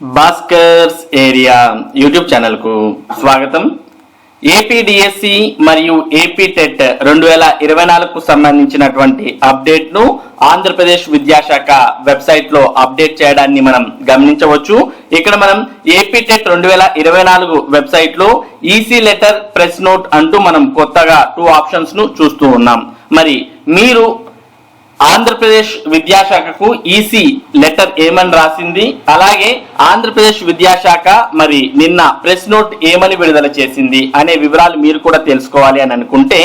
Bhaskar's area YouTube ఛానల్కు స్వాగతం. AP DSC మరియు ఏపీ టెట్ రెండు వేల ఇరవై నాలుగుకు సంబంధించినటువంటి అప్డేట్ను ఆంధ్రప్రదేశ్ విద్యాశాఖ వెబ్సైట్లో అప్డేట్ చేయడాన్ని మనం గమనించవచ్చు. ఇక్కడ మనం ఏపీ టెట్ రెండు వేల ఇరవై నాలుగు వెబ్సైట్లో ఈసీ లెటర్ ప్రెస్ నోట్ అంటూ మనం కొత్తగా టూ ఆప్షన్స్ను చూస్తూ ఉన్నాం. మరి మీరు ఆంధ్రప్రదేశ్ విద్యాశాఖకు ఈసీ లెటర్ ఏమని రాసింది? అలాగే ఆంధ్రప్రదేశ్ విద్యాశాఖ మరి నిన్న ప్రెస్ నోట్ ఏమని విడుదల చేసింది? అనే వివరాలు మీరు కూడా తెలుసుకోవాలి అని అనుకుంటే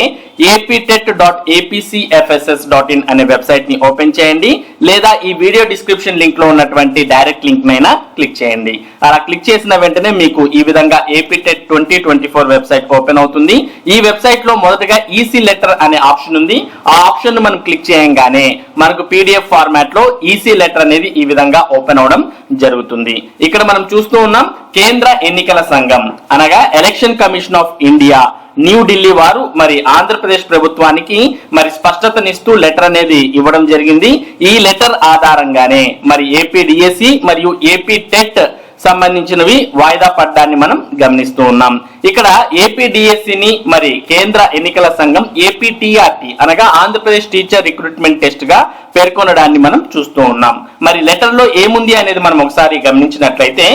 APTET dot APCFSS dot in అనే వెబ్సైట్ని ఓపెన్ చేయండి. లేదా ఈ వీడియో డిస్క్రిప్షన్ లింక్లో ఉన్నటువంటి డైరెక్ట్ లింక్ నైనా క్లిక్ చేయండి. అలా క్లిక్ చేసిన వెంటనే మీకు ఈ విధంగా APTET twenty twenty four website open అవుతుంది. ఈ వెబ్సైట్లో మొదటగా ఈసీ లెటర్ అనే ఆప్షన్ ఉంది. ఆ ఆప్షన్ మనం క్లిక్ చేయంగానే మనకు పీడిఎఫ్ ఫార్మాట్లో ఈసీ లెటర్ అనేది ఈ విధంగా ఓపెన్ అవడం జరుగుతుంది. ఇక్కడ మనం చూస్తూ ఉన్నాం కేంద్ర ఎన్నికల సంఘం అనగా election commission of India New Delhi వారు మరి ఆంధ్రప్రదేశ్ ప్రభుత్వానికి మరి స్పష్టతనిస్తూ లెటర్ అనేది ఇవ్వడం జరిగింది. ఈ లెటర్ ఆధారంగానే మరి ఏపీ డిఎస్సి మరియు ఏపీ టెట్ సంబంధించినవి వాయిదా పడ్డాన్ని మనం గమనిస్తూ ఉన్నాం. ఇక్కడ ఏపీడిఎస్సిని మరి కేంద్ర ఎన్నికల సంఘం ఏపీటీఆర్టీ అనగా ఆంధ్రప్రదేశ్ టీచర్ రిక్రూట్మెంట్ టెస్ట్గా పేర్కొనడాన్ని మనం చూస్తూ ఉన్నాం. మరి లెటర్లో ఏముంది అనేది మనం ఒకసారి గమనించినట్లయితే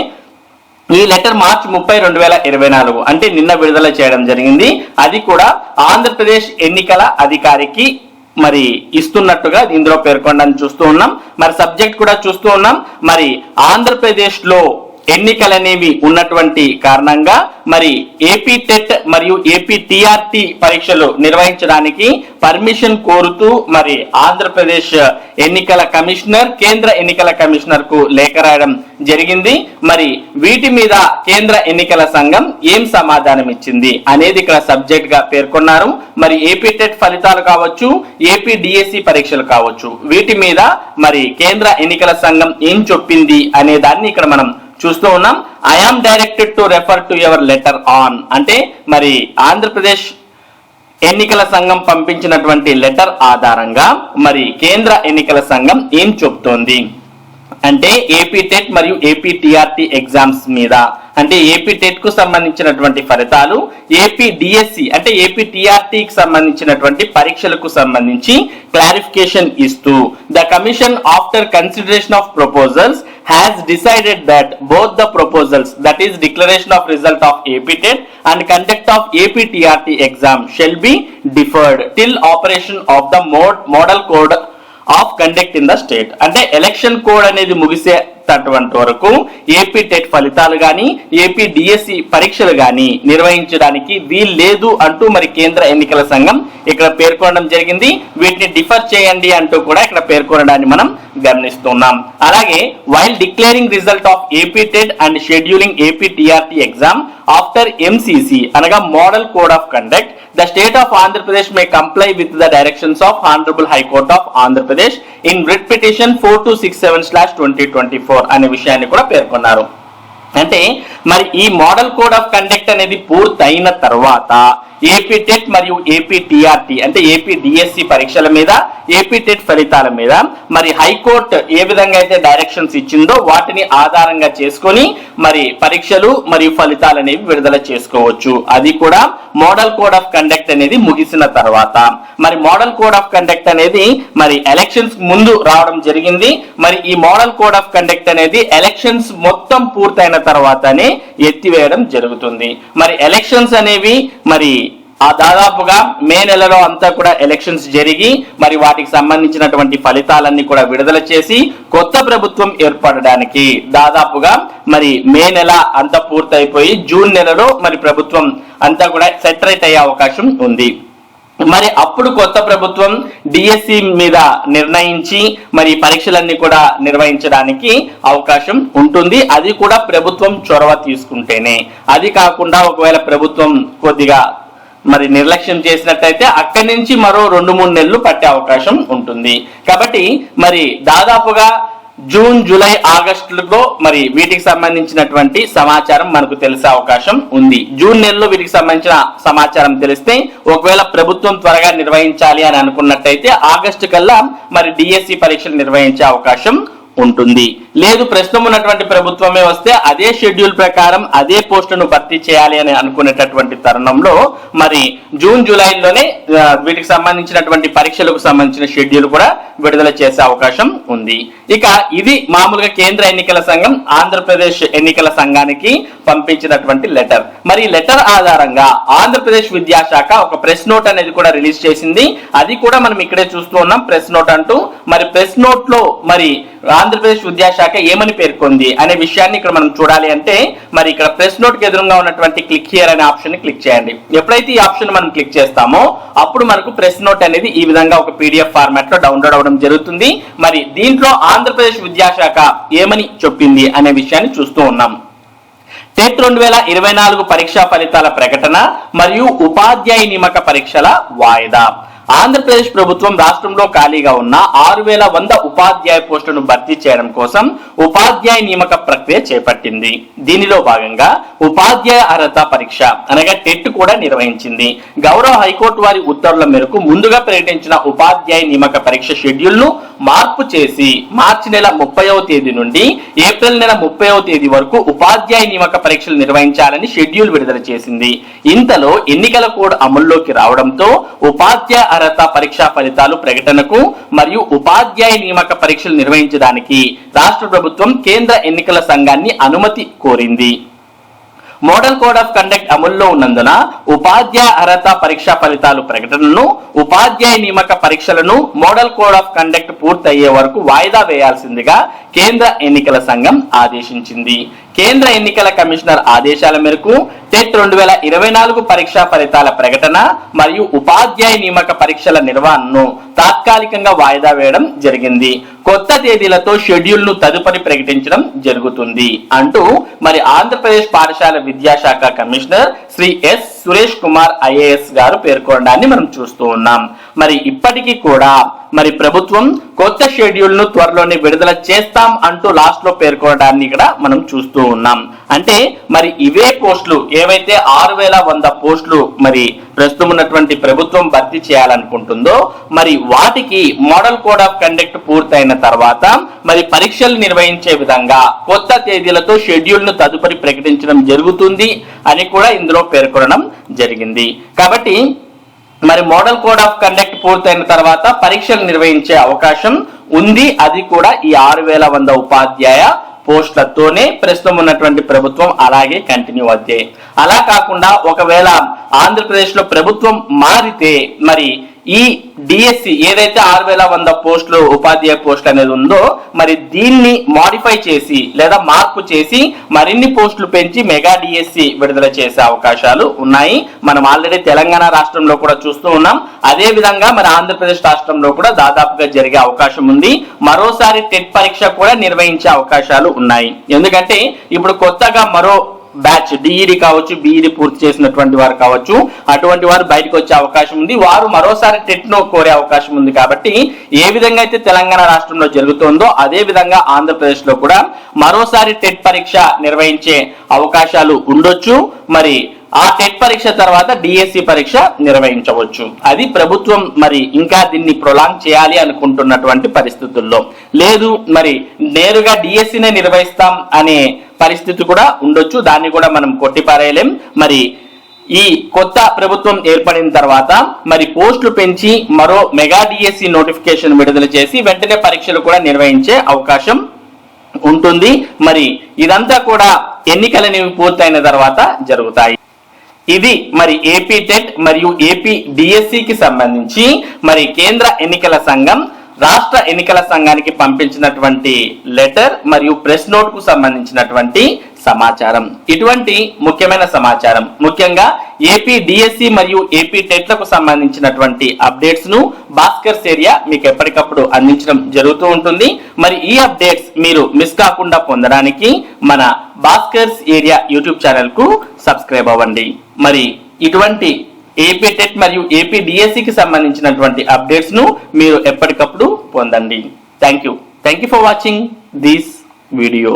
ఈ లెటర్ మార్చ్ ముప్పై రెండు వేల ఇరవై నాలుగు. అంటే నిన్న విడుదల చేయడం జరిగింది. అది కూడా ఆంధ్రప్రదేశ్ ఎన్నికల అధికారికి మరి ఇస్తున్నట్టుగా ఇందులో పేర్కొండని చూస్తూ ఉన్నాం. మరి సబ్జెక్ట్ కూడా చూస్తూ ఉన్నాం. మరి ఆంధ్రప్రదేశ్లో ఎన్నికలనేవి ఉన్నటువంటి కారణంగా మరి ఏపీ టెట్ మరియు ఏపీ టిఆర్టి పరీక్షలు నిర్వహించడానికి పర్మిషన్ కోరుతూ మరి ఆంధ్రప్రదేశ్ ఎన్నికల కమిషనర్ కేంద్ర ఎన్నికల కమిషనర్కు లేఖ రాయడం జరిగింది. మరి వీటి మీద కేంద్ర ఎన్నికల సంఘం ఏం సమాధానం ఇచ్చింది అనేది ఇక్కడ సబ్జెక్ట్గా పేర్కొన్నారు. మరి ఏపీ టెట్ ఫలితాలు కావచ్చు ఏపీ డిఎస్సి పరీక్షలు కావచ్చు వీటి మీద మరి కేంద్ర ఎన్నికల సంఘం ఏం చెప్పింది అనే దాన్ని ఇక్కడ మనం చూస్తూ ఉన్నాం. I am directed to refer to your letter on అంటే మరి ఆంధ్రప్రదేశ్ ఎన్నికల సంఘం పంపించినటువంటి లెటర్ ఆధారంగా మరి కేంద్ర ఎన్నికల సంఘం ఏం చెప్తోంది అంటే ఏపీ టెట్ మరియు ఏపీ టిఆర్టీ ఎగ్జామ్స్ మీద అంటే ఏపీ టెట్కు సంబంధించినటువంటి ఫలితాలు ఏపీ డిఎస్సి అంటే ఏపీ టిఆర్టీ కి సంబంధించినటువంటి పరీక్షలకు సంబంధించి క్లారిఫికేషన్ ఇస్తూ the commission after consideration of proposals has decided that both the proposals that is declaration of result of AP TET and conduct of AP TRT exam shall be deferred till operation of the mode model code of conduct in the state అంటే election code అనేది ముగిసే ముగిసేటటువంటి వరకు AP TET ఫలితాలు కానీ AP DSC పరీక్షలు కానీ నిర్వహించడానికి వీలు లేదు అంటూ మరి కేంద్ర ఎన్నికల సంఘం ఇక్కడ పేర్కొనడం జరిగింది. వీటిని డిఫర్ చేయండి అంటూ కూడా ఇక్కడ పేర్కొనడాన్ని మనం గమనిస్తున్నాం. అలాగే while declaring result of AP TET and scheduling AP TRT exam after MCC అనగా model code of conduct the state of Andhra Pradesh may comply with the directions of honourable high court of Andhra Pradesh in writ petition four two six seven twenty twenty four అనే విషయాన్ని కూడా పేర్కొన్నారు. అంటే మరి ఈ model code of conduct అనేది పూర్తయిన తర్వాత ఏపీ టెట్ మరియు ఏపీటిఆర్టి అంటే ఏపీ డిఎస్సి పరీక్షల మీద ఏపీ టెట్ ఫలితాల మీద మరి హైకోర్టు ఏ విధంగా అయితే డైరెక్షన్స్ ఇచ్చిందో వాటిని ఆధారంగా చేసుకొని మరి పరీక్షలు మరియు ఫలితాలు అనేవి విడుదల చేసుకోవచ్చు. అది కూడా మోడల్ కోడ్ ఆఫ్ కండక్ట్ అనేది ముగిసిన తర్వాత. మరి మోడల్ కోడ్ ఆఫ్ కండక్ట్ అనేది మరి ఎలక్షన్స్ ముందు రావడం జరిగింది. మరి ఈ మోడల్ కోడ్ ఆఫ్ కండక్ట్ అనేది ఎలక్షన్స్ మొత్తం పూర్తయిన తర్వాతనే ఎత్తివేయడం జరుగుతుంది. మరి ఎలక్షన్స్ అనేవి మరి ఆ దాదాపుగా మే నెలలో అంతా కూడా ఎలక్షన్స్ జరిగి మరి వాటికి సంబంధించినటువంటి ఫలితాలన్నీ కూడా విడుదల చేసి కొత్త ప్రభుత్వం ఏర్పడడానికి దాదాపుగా మరి మే నెల అంతా పూర్తయిపోయి జూన్ నెలలో మరి ప్రభుత్వం అంతా కూడా సెటరేట్ అయ్యే అవకాశం ఉంది. మరి అప్పుడు కొత్త ప్రభుత్వం డిఎస్సి మీద నిర్ణయించి మరి పరీక్షలన్నీ కూడా నిర్వహించడానికి అవకాశం ఉంటుంది. అది కూడా ప్రభుత్వం చొరవ తీసుకుంటేనే. అది కాకుండా ఒకవేళ ప్రభుత్వం కొద్దిగా మరి నిర్లక్ష్యం చేసినట్టయితే అక్కడి నుంచి మరో రెండు మూడు నెలలు పట్టే అవకాశం ఉంటుంది. కాబట్టి మరి దాదాపుగా జూన్ జూలై ఆగస్టులో మరి వీటికి సంబంధించినటువంటి సమాచారం మనకు తెలిసే అవకాశం ఉంది. జూన్ నెలలో వీటికి సంబంధించిన సమాచారం తెలిస్తే ఒకవేళ ప్రభుత్వం త్వరగా నిర్వహించాలి అని అనుకున్నట్టయితే ఆగస్టు కల్లా మరి డిఎస్సి పరీక్షలు నిర్వహించే అవకాశం ఉంటుంది. లేదు ప్రస్తుతం ఉన్నటువంటి ప్రభుత్వమే వస్తే అదే షెడ్యూల్ ప్రకారం అదే పోస్టును భర్తీ చేయాలి అని అనుకునేటటువంటి తరుణంలో మరి జూన్ జూలైలోనే వీటికి సంబంధించినటువంటి పరీక్షలకు సంబంధించిన షెడ్యూల్ కూడా విడుదల చేసే అవకాశం ఉంది. ఇక ఇది మామూలుగా కేంద్ర ఎన్నికల సంఘం ఆంధ్రప్రదేశ్ ఎన్నికల సంఘానికి పంపించినటువంటి లెటర్. మరి లెటర్ ఆధారంగా ఆంధ్రప్రదేశ్ విద్యాశాఖ ఒక ప్రెస్ నోట్ అనేది కూడా రిలీజ్ చేసింది. అది కూడా మనం ఇక్కడే చూస్తూ ఉన్నాం ప్రెస్ నోట్ అంటూ. మరి ప్రెస్ నోట్లో మరి ఆంధ్రప్రదేశ్ విద్యాశాఖ ఏమని పేర్కొంది అనే విషయాన్ని ఇక్కడ మనం చూడాలి అంటే మరి ఇక్కడ ప్రెస్ నోట్కి ఎదురుగా ఉన్నటువంటి క్లిక్ హియర్ అనే ఆప్షన్ని క్లిక్ చేయండి. ఎప్పుడైతే ఈ ఆప్షన్ మనం క్లిక్ చేస్తామో అప్పుడు మనకు ప్రెస్ నోట్ అనేది ఈ విధంగా ఒక పీడిఎఫ్ ఫార్మాట్లో డౌన్లోడ్ అవ్వడం జరుగుతుంది. మరి దీంట్లో ఆంధ్రప్రదేశ్ విద్యాశాఖ ఏమని చెప్పింది అనే విషయాన్ని చూస్తూ ఉన్నాం. టెట్ రెండు వేల ఇరవై నాలుగు పరీక్షా ఫలితాల ప్రకటన మరియు ఉపాధ్యాయ నియామక పరీక్షల వాయిదా. ఆంధ్రప్రదేశ్ ప్రభుత్వం రాష్ట్రంలో ఖాళీగా ఉన్న ఆరు వేల వంద ఉపాధ్యాయ పోస్టులను భర్తీ చేయడం కోసం ఉపాధ్యాయ నియామక ప్రక్రియ చేపట్టింది. దీనిలో భాగంగా ఉపాధ్యాయ అర్హత పరీక్ష అనగా టెట్ కూడా నిర్వహించింది. గౌరవ హైకోర్టు వారి ఉత్తర్వుల మేరకు ముందుగా ప్రకటించిన ఉపాధ్యాయ నియామక పరీక్ష షెడ్యూల్ను మార్పు చేసి మార్చి నెల ముప్పైవ తేదీ నుండి ఏప్రిల్ నెల ముప్పైవ తేదీ వరకు ఉపాధ్యాయ నియామక పరీక్షలు నిర్వహించాలని షెడ్యూల్ విడుదల చేసింది. ఇంతలో ఎన్నికల కోడ్ అమల్లోకి రావడంతో ఉపాధ్యాయ అర్హత పరీక్షా ఫలితాలు ప్రకటనకు మరియు ఉపాధ్యాయ నియామక పరీక్షలు నిర్వహించడానికి రాష్ట్ర ప్రభుత్వం కేంద్ర ఎన్నికల సంఘాన్ని అనుమతి కోరింది. మోడల్ కోడ్ ఆఫ్ కండక్ట్ అమల్లో ఉన్నందున ఉపాధ్యాయ అర్హత పరీక్షా ఫలితాలు ప్రకటనను ఉపాధ్యాయ నియామక పరీక్షలను మోడల్ కోడ్ ఆఫ్ కండక్ట్ పూర్తయ్యే వరకు వాయిదా వేయాల్సిందిగా కేంద్ర ఎన్నికల సంఘం ఆదేశించింది. కేంద్ర ఎన్నికల కమిషనర్ ఆదేశాల మేరకు టెట్ రెండు వేల ఇరవై నాలుగు పరీక్షా ఫలితాల ప్రకటన మరియు ఉపాధ్యాయ నియామక పరీక్షల నిర్వహణను తాత్కాలికంగా వాయిదా వేయడం జరిగింది. కొత్త తేదీలతో షెడ్యూల్ను తదుపరి ప్రకటించడం జరుగుతుంది అంటూ మరి ఆంధ్రప్రదేశ్ పాఠశాల విద్యాశాఖ commissioner Shri S. Suresh Kumar IAS గారు పేర్కొనడాన్ని మనం చూస్తూ ఉన్నాం. మరి ఇప్పటికీ కూడా మరి ప్రభుత్వం కొత్త షెడ్యూల్ను త్వరలోనే విడుదల చేస్తాం అంటూ లాస్ట్లో పేర్కొనడాన్ని ఇక్కడ మనం చూస్తూ ఉన్నాం. అంటే మరి ఇవే పోస్టులు ఏవైతే ఆరు వేల వంద పోస్టులు మరి ప్రస్తుతం ఉన్నటువంటి ప్రభుత్వం భర్తీ చేయాలనుకుంటుందో మరి వాటికి మోడల్ కోడ్ ఆఫ్ కండక్ట్ పూర్తయిన తర్వాత మరి పరీక్షలు నిర్వహించే విధంగా కొత్త తేదీలతో షెడ్యూల్ను తదుపరి ప్రకటించడం జరుగుతుంది అని కూడా ఇందులో పేర్కొనడం జరిగింది. కాబట్టి మరి మోడల్ కోడ్ ఆఫ్ కండక్ట్ పూర్తయిన తర్వాత పరీక్షలు నిర్వహించే అవకాశం ఉంది. అది కూడా ఈ ఆరు వేల వంద ఉపాధ్యాయ పోస్టులతోనే ప్రస్తుతం ఉన్నటువంటి ప్రభుత్వం అలాగే కంటిన్యూ అవుతాయి అలా కాకుండా ఒకవేళ ఆంధ్రప్రదేశ్లో ప్రభుత్వం మారితే మరి ఈ డిఎస్సి ఏదైతే ఆరు వేల వంద పోస్టులు ఉపాధ్యాయ పోస్టులు అనేది ఉందో మరి దీన్ని మాడిఫై చేసి లేదా మార్పు చేసి మరిన్ని పోస్టులు పెంచి మెగా డిఎస్సి విడుదల చేసే అవకాశాలు ఉన్నాయి. మనం ఆల్రెడీ తెలంగాణ రాష్ట్రంలో కూడా చూస్తూ ఉన్నాం. అదే విధంగా మరి ఆంధ్రప్రదేశ్ రాష్ట్రంలో కూడా దాదాపుగా జరిగే అవకాశం ఉంది. మరోసారి టెట్ పరీక్ష కూడా నిర్వహించే అవకాశాలు ఉన్నాయి. ఎందుకంటే ఇప్పుడు కొత్తగా మరో బ్యాచ్ డిఈడి కావచ్చు బీఈడి పూర్తి చేసినటువంటి వారు కావచ్చు. అటువంటి వారు బయటకు వచ్చే అవకాశం ఉంది. వారు మరోసారి టెట్నో కోరే అవకాశం ఉంది కాబట్టి ఏ విధంగా అయితే తెలంగాణ రాష్ట్రంలో జరుగుతోందో అదే విధంగా ఆంధ్రప్రదేశ్లో కూడా మరోసారి టెట్ పరీక్ష నిర్వహించే అవకాశాలు ఉండొచ్చు. మరి ఆ టెట్ పరీక్ష తర్వాత డిఎస్సి పరీక్ష నిర్వహించవచ్చు. అది ప్రభుత్వం మరి ఇంకా దీన్ని ప్రొలాంగ్ చేయాలి అనుకుంటున్నటువంటి పరిస్థితుల్లో. లేదు మరి నేరుగా డిఎస్సినే నిర్వహిస్తాం అనే పరిస్థితి కూడా ఉండొచ్చు. దాన్ని కూడా మనం కొట్టిపారేయలేం. మరి ఈ కొత్త ప్రభుత్వం ఏర్పడిన తర్వాత మరి పోస్టులు పెంచి మరో మెగా డిఎస్సి నోటిఫికేషన్ విడుదల చేసి వెంటనే పరీక్షలు కూడా నిర్వహించే అవకాశం ఉంటుంది. మరి ఇదంతా కూడా ఎన్నికలనేవి పూర్తయిన తర్వాత జరుగుతాయి. ఇది మరి ఏపీ టెట్ మరియు ఏపీ డిఎస్సికి సంబంధించి మరి కేంద్ర ఎన్నికల సంఘం రాష్ట్ర ఎన్నికల సంఘానికి పంపించినటువంటి లెటర్ మరియు ప్రెస్ నోట్కు సంబంధించినటువంటి సమాచారం. ఇటువంటి ముఖ్యమైన సమాచారం. ముఖ్యంగా ఏపీ డిఎస్సి మరియు ఏపీ టెట్లకు సంబంధించినటువంటి అప్డేట్స్ను భాస్కర్స్ ఏరియా మీకు ఎప్పటికప్పుడు అందించడం జరుగుతూ ఉంటుంది. మరి ఈ అప్డేట్స్ మీరు మిస్ కాకుండా పొందడానికి మన భాస్కర్స్ ఏరియా యూట్యూబ్ ఛానల్కు సబ్స్క్రైబ్ అవ్వండి. మరి ఇటువంటి ఏపీ టెట్ మరియు ఏపీ డిఎస్సికి సంబంధించినటువంటి అప్డేట్స్ను మీరు ఎప్పటికప్పుడు పొందండి. Thank you thank you for watching this video